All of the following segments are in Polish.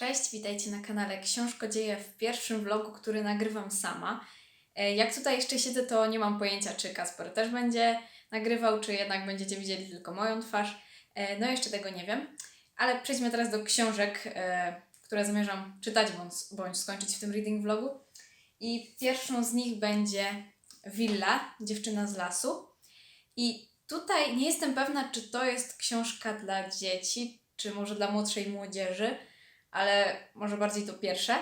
Cześć, witajcie na kanale Książkodzieje w pierwszym vlogu, który nagrywam sama. E, Jak tutaj jeszcze siedzę, to nie mam pojęcia, czy Kasper też będzie nagrywał, czy jednak będziecie widzieli tylko moją twarz. E, No jeszcze tego nie wiem. Ale przejdźmy teraz do książek, e, które zamierzam czytać bądź, skończyć w tym reading vlogu. I pierwszą z nich będzie Villa, dziewczyna z lasu. I tutaj nie jestem pewna, czy to jest książka dla dzieci, czy może dla młodszej młodzieży, ale może bardziej to pierwsze.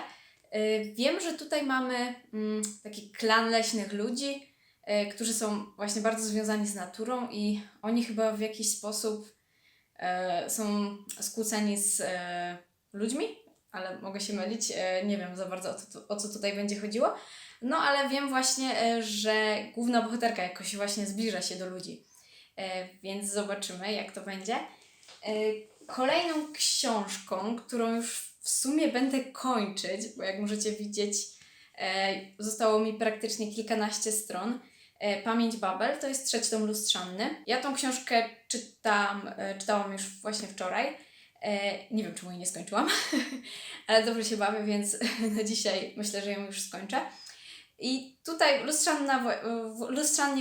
Y, Wiem, że tutaj mamy mm, taki klan leśnych ludzi, y, którzy są właśnie bardzo związani z naturą i oni chyba w jakiś sposób e, są skłóceni z ludźmi, ale mogę się mylić, nie wiem za bardzo o, o co tutaj będzie chodziło. No ale wiem właśnie, że główna bohaterka jakoś właśnie zbliża się do ludzi. Więc zobaczymy, jak to będzie. Kolejną książką, którą już w sumie będę kończyć, bo jak możecie widzieć, e, zostało mi praktycznie kilkanaście stron. E, Pamięć Babel to jest trzeci tom lustrzanny. Ja tą książkę czytam, e, czytałam już właśnie wczoraj. Nie wiem, czemu jej nie skończyłam, ale dobrze się bawię, więc na dzisiaj myślę, że ją już skończę. I tutaj lustrzanna,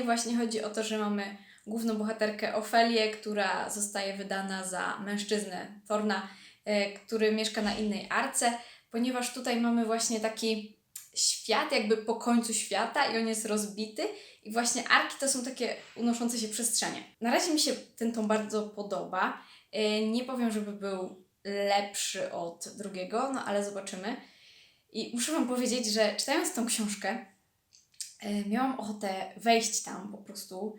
właśnie chodzi o to, że mamy główną bohaterkę Ofelię, która zostaje wydana za mężczyznę Torna, e, który mieszka na innej arce, ponieważ tutaj mamy właśnie taki świat jakby po końcu świata i on jest rozbity i właśnie arki to są takie unoszące się przestrzenie. Na razie mi się ten tom bardzo podoba. E, Nie powiem, żeby był lepszy od drugiego, no ale zobaczymy. I muszę Wam powiedzieć, że czytając tą książkę, e, miałam ochotę wejść tam po prostu,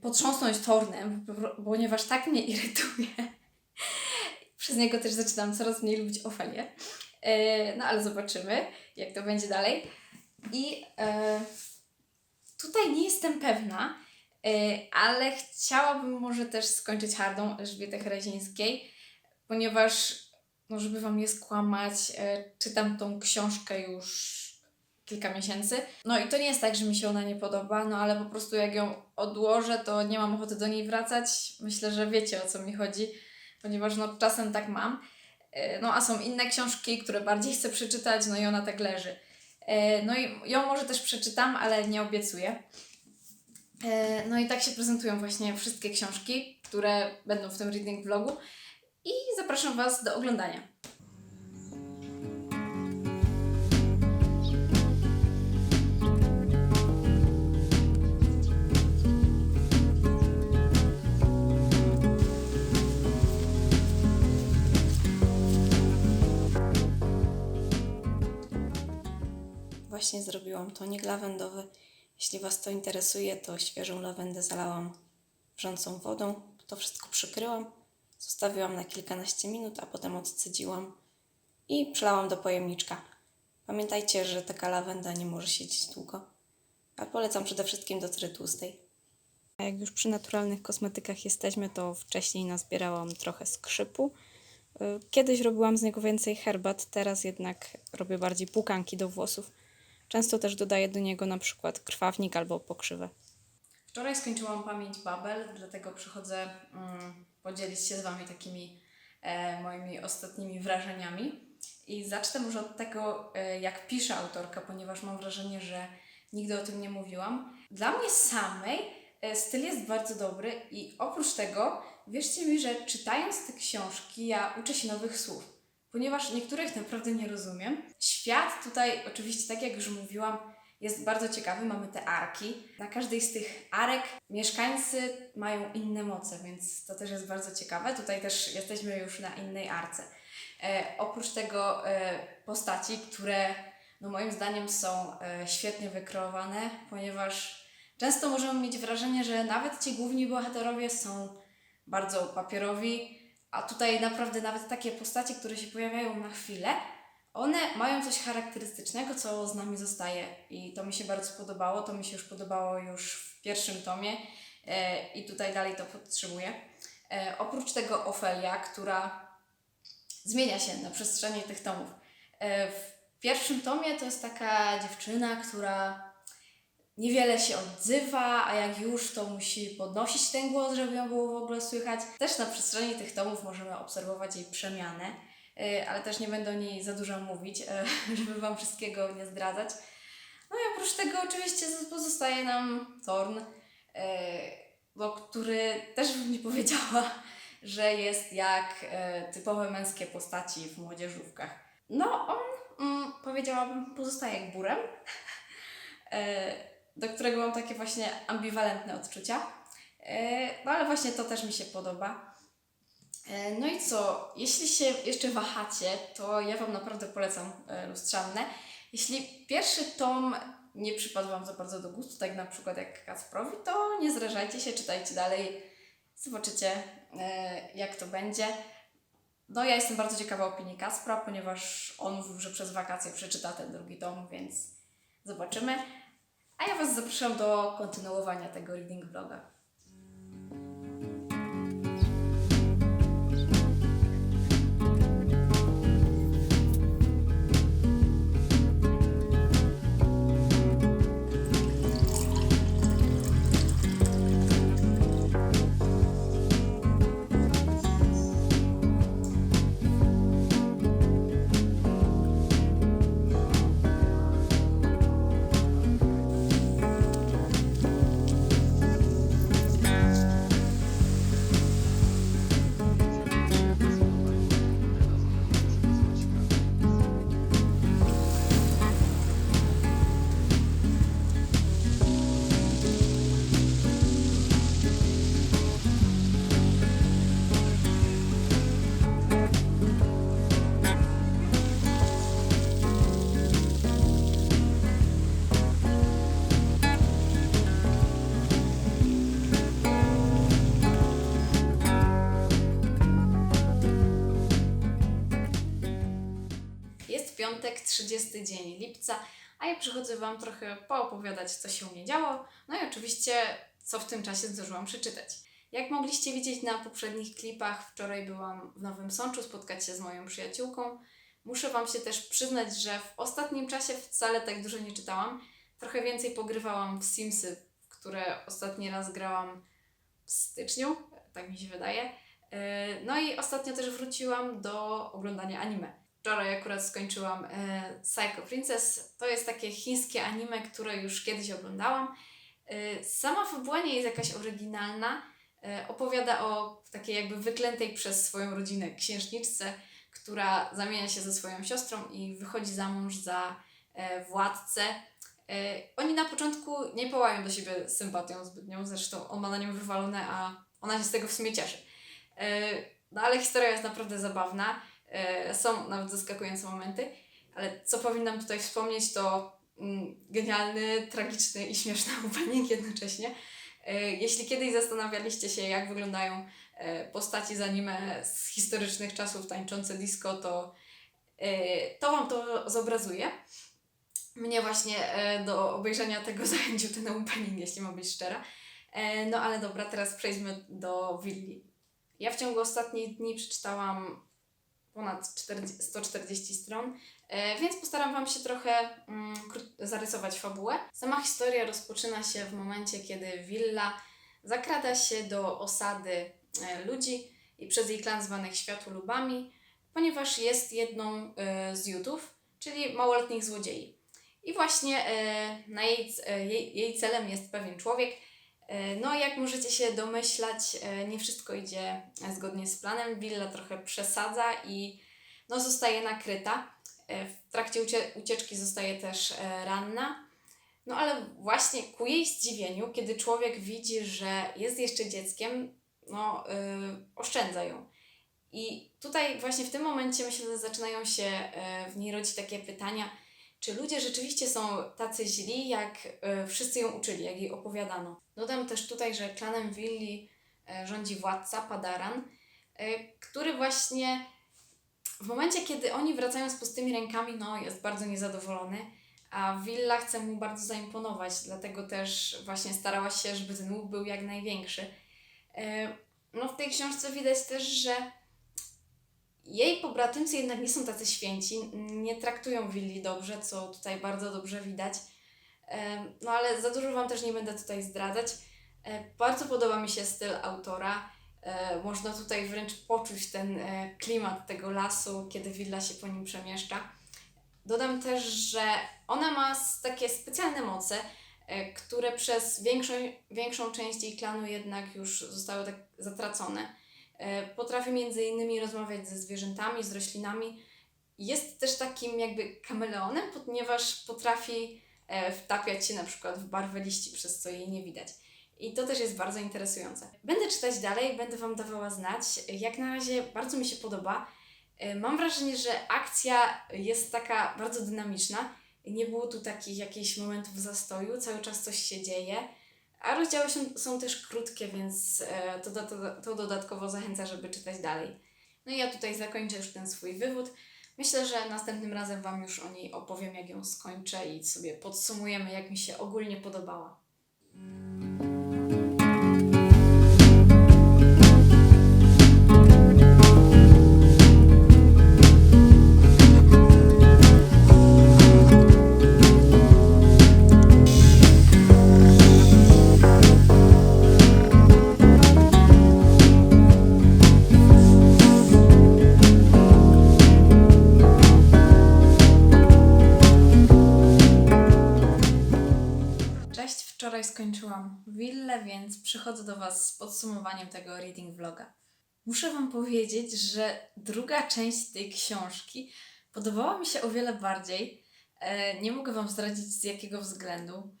potrząsnąć tornem, po- ponieważ tak mnie irytuje. Przez niego też zaczynam coraz mniej lubić Ofelię. E, No ale zobaczymy, jak to będzie dalej. I e, tutaj nie jestem pewna, ale chciałabym może też skończyć hardą Elżbiety Hrazińskiej, ponieważ, no żeby Wam nie skłamać, czytam tą książkę już kilka miesięcy. No i to nie jest tak, że mi się ona nie podoba, no ale po prostu jak ją odłożę, to nie mam ochoty do niej wracać. Myślę, że wiecie o co mi chodzi, ponieważ no czasem tak mam. E, No a są inne książki, które bardziej chcę przeczytać, no i ona tak leży. E, No i ją może też przeczytam, ale nie obiecuję. E, No i tak się prezentują właśnie wszystkie książki, które będą w tym reading vlogu i zapraszam Was do oglądania. Właśnie zrobiłam tonik lawendowy. Jeśli Was to interesuje, to świeżą lawendę zalałam wrzącą wodą. To wszystko przykryłam, zostawiłam na kilkanaście minut, a potem odcedziłam i przelałam do pojemniczka. Pamiętajcie, że taka lawenda nie może siedzieć długo, a polecam przede wszystkim do cery tłustej. A jak już przy naturalnych kosmetykach jesteśmy, to wcześniej nazbierałam trochę skrzypu. Kiedyś robiłam z niego więcej herbat, teraz jednak robię bardziej płukanki do włosów. Często też dodaję do niego na przykład krwawnik albo pokrzywę. Wczoraj skończyłam pamięć Babel, dlatego przychodzę mm, podzielić się z Wami takimi e, moimi ostatnimi wrażeniami. I zacznę może od tego, e, jak pisze autorka, ponieważ mam wrażenie, że nigdy o tym nie mówiłam. Dla mnie samej e, styl jest bardzo dobry i oprócz tego, wierzcie mi, że czytając te książki, ja uczę się nowych słów ponieważ niektórych naprawdę nie rozumiem. Świat tutaj, oczywiście, tak jak już mówiłam, jest bardzo ciekawy. Mamy te arki. Na każdej z tych arek mieszkańcy mają inne moce, więc to też jest bardzo ciekawe. Tutaj też jesteśmy już na innej arce. E, oprócz tego e, postaci, które no moim zdaniem są e, świetnie wykreowane, ponieważ często możemy mieć wrażenie, że nawet ci główni bohaterowie są bardzo papierowi, a tutaj naprawdę nawet takie postacie, które się pojawiają na chwilę, one mają coś charakterystycznego, co z nami zostaje. I to mi się bardzo podobało. To mi się już podobało już w pierwszym tomie e, i tutaj dalej to podtrzymuję. E, oprócz tego Ofelia, która zmienia się na przestrzeni tych tomów. E, w pierwszym tomie to jest taka dziewczyna, która niewiele się odzywa, a jak już, to musi podnosić ten głos, żeby ją było w ogóle słychać. Też na przestrzeni tych tomów możemy obserwować jej przemianę. e, ale też nie będę o niej za dużo mówić, e, żeby Wam wszystkiego nie zdradzać. No i oprócz tego oczywiście pozostaje nam Thorn, e, no, który też bym nie powiedziała, że jest jak typowe męskie postaci w młodzieżówkach. No, on mm, powiedziałabym pozostaje jak burem, e, do którego mam takie właśnie ambiwalentne odczucia. E, no ale właśnie to też mi się podoba. E, No i co, jeśli się jeszcze wahacie, to ja Wam naprawdę polecam e, Lustrzanne. Jeśli pierwszy tom nie przypadł Wam za bardzo do gustu, tak na przykład jak Kacprowi, to nie zrażajcie się, czytajcie dalej, zobaczycie jak to będzie. No ja jestem bardzo ciekawa opinii Kaspra, ponieważ on mówił, że przez wakacje przeczyta ten drugi tom, więc zobaczymy. A ja Was zapraszam do kontynuowania tego reading vloga. Piątek, 30 dzień lipca, a ja przychodzę Wam trochę poopowiadać, co się u mnie działo, no i oczywiście, co w tym czasie zdążyłam przeczytać. Jak mogliście widzieć na poprzednich klipach, wczoraj byłam w Nowym Sączu spotkać się z moją przyjaciółką. Muszę Wam się też przyznać, że w ostatnim czasie wcale tak dużo nie czytałam. Trochę więcej pogrywałam w Simsy, które ostatni raz grałam w styczniu, tak mi się wydaje. Yy, No i ostatnio też wróciłam do oglądania anime. Wczoraj akurat skończyłam e, Psycho Princess. To jest takie chińskie anime, które już kiedyś oglądałam. E, sama fabuła nie jest jakaś oryginalna. E, opowiada o takiej jakby wyklętej przez swoją rodzinę księżniczce, która zamienia się ze swoją siostrą i wychodzi za mąż za e, władcę. E, oni na początku nie pałają do siebie sympatią zbytnią, zresztą on ma na nią wywalone, a ona się z tego w sumie cieszy. E, no ale historia jest naprawdę zabawna. E, są nawet zaskakujące momenty, ale co powinnam tutaj wspomnieć, to mm, genialny, tragiczny i śmieszny opening jednocześnie. E, Jeśli kiedyś zastanawialiście się, jak wyglądają e, postaci z anime z historycznych czasów tańczące disco, to to Wam to zobrazuje. Mnie właśnie do obejrzenia tego zachęcił ten opening, jeśli mam być szczera. No ale dobra, teraz przejdźmy do willi. Ja w ciągu ostatnich dni przeczytałam ponad 40, 140 stron, e, więc postaram Wam się trochę mm, zarysować fabułę. Sama historia rozpoczyna się w momencie, kiedy Willa zakrada się do osady e, ludzi i przez jej klan zwanych światłolubami, ponieważ jest jedną e, z jutów, czyli małoletnich złodziei. I właśnie jej, jej, celem jest pewien człowiek, No, jak możecie się domyślać, e, nie wszystko idzie e, zgodnie z planem. Willa trochę przesadza i no, zostaje nakryta. E, W trakcie ucie- ucieczki zostaje też e, ranna. No ale właśnie ku jej zdziwieniu, kiedy człowiek widzi, że jest jeszcze dzieckiem, no yy, oszczędza ją. I tutaj właśnie w tym momencie myślę, że zaczynają się e, w niej rodzić takie pytania, czy ludzie rzeczywiście są tacy źli, jak e, wszyscy ją uczyli, jak jej opowiadano. Dodam też tutaj, że klanem Willi e, rządzi władca Padaran, e, który właśnie w momencie, kiedy oni wracają z pustymi rękami, no jest bardzo niezadowolony, a Willa chce mu bardzo zaimponować, dlatego też właśnie starała się, żeby ten łuk był jak największy. No w tej książce widać też, że jej pobratymcy jednak nie są tacy święci, nie traktują Willi dobrze, co tutaj bardzo dobrze widać. No ale za dużo Wam też nie będę tutaj zdradzać. E, Bardzo podoba mi się styl autora. E, można tutaj wręcz poczuć ten e, klimat tego lasu, kiedy willa się po nim przemieszcza. Dodam też, że ona ma takie specjalne moce, które przez większą, większą część jej klanu jednak już zostały tak zatracone. E, Potrafi między innymi rozmawiać ze zwierzętami, z roślinami. Jest też takim jakby kameleonem, ponieważ potrafi e, wtapiać się na przykład w barwę liści, przez co jej nie widać. I to też jest bardzo interesujące. Będę czytać dalej, będę Wam dawała znać. Jak na razie bardzo mi się podoba. E, Mam wrażenie, że akcja jest taka bardzo dynamiczna. Nie było tu takich jakichś momentów zastoju, cały czas coś się dzieje. A rozdziały są, są też krótkie, więc e, to, to, to dodatkowo zachęca, żeby czytać dalej. No i ja tutaj zakończę już ten swój wywód. Myślę, że następnym razem Wam już o niej opowiem, jak ją skończę i sobie podsumujemy, jak mi się ogólnie podobała. Skończyłam willę, więc przychodzę do Was z podsumowaniem tego reading vloga. Muszę Wam powiedzieć, że druga część tej książki podobała mi się o wiele bardziej. E, nie mogę Wam zdradzić z jakiego względu,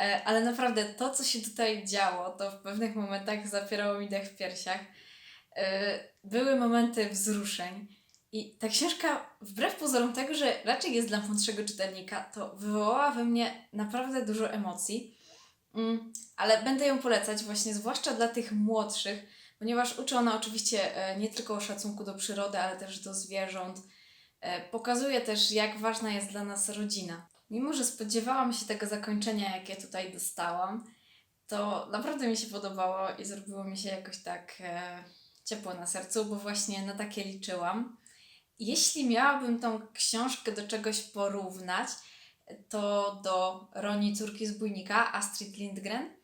e, ale naprawdę to, co się tutaj działo, to w pewnych momentach zapierało mi dech w piersiach. E, były momenty wzruszeń. I ta książka, wbrew pozorom tego, że raczej jest dla młodszego czytelnika, to wywołała we mnie naprawdę dużo emocji. Mm, ale będę ją polecać właśnie, zwłaszcza dla tych młodszych, ponieważ uczy ona oczywiście e, nie tylko o szacunku do przyrody, ale też do zwierząt. E, Pokazuje też, jak ważna jest dla nas rodzina. Mimo, że spodziewałam się tego zakończenia, jakie tutaj dostałam, to naprawdę mi się podobało i zrobiło mi się jakoś tak e, ciepło na sercu, bo właśnie na takie liczyłam. Jeśli miałabym tą książkę do czegoś porównać, to do Roni Córki Zbójnika Astrid Lindgren.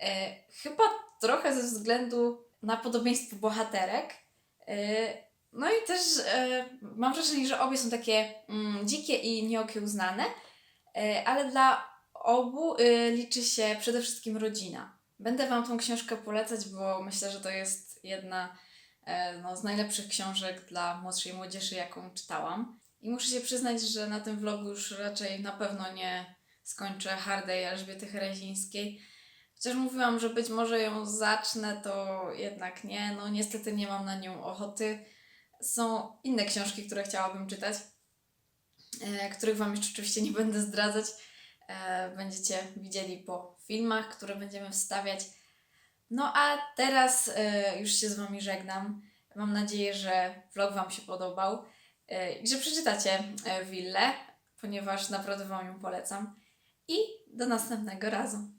E, chyba trochę ze względu na podobieństwo bohaterek. E, no i też e, mam wrażenie, że obie są takie mm, dzikie i nieokiełznane, ale dla obu liczy się przede wszystkim rodzina. Będę Wam tą książkę polecać, bo myślę, że to jest jedna no, z najlepszych książek dla młodszej młodzieży, jaką czytałam. I muszę się przyznać, że na tym vlogu już raczej na pewno nie skończę Hardej Elżbiety Herezińskiej. Chociaż mówiłam, że być może ją zacznę, to jednak nie. No niestety nie mam na nią ochoty. Są inne książki, które chciałabym czytać, e, których Wam jeszcze oczywiście nie będę zdradzać. E, będziecie widzieli po filmach, które będziemy wstawiać. No a teraz e, już się z Wami żegnam. Mam nadzieję, że vlog Wam się podobał i że przeczytacie e, Willę, ponieważ naprawdę Wam ją polecam. I do następnego razu.